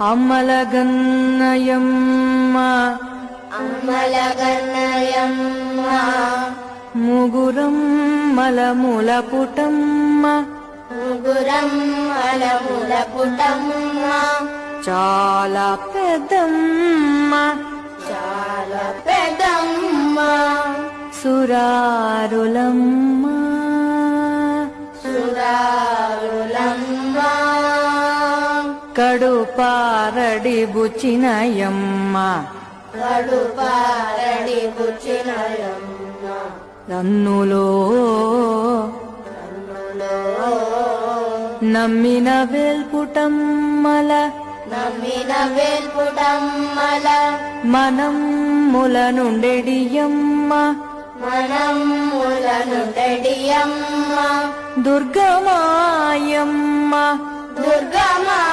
అమలగన్నయమ్మ. అమ్మలగన్నయమ్మ ముగురం మలముల పుటమ్మ ముగురం అలముల పుటమ్మ చాలా పెద్దమ్మ. చాలా సురారులమ్మ సురారులమ్మ. కడుపారడి బుచినయమ్మ కడుపారడి బుచ్చినయమ్మ. రన్నులో నమ్మిన వేల్పుటమ్మల నమ్మిన వేల్పుటమ్మల మనమ్ముల నుండెడియమ్మ మనమ్ములను తడియమ్మ దుర్గమాయమ్మ. దుర్గమాయమ్మ.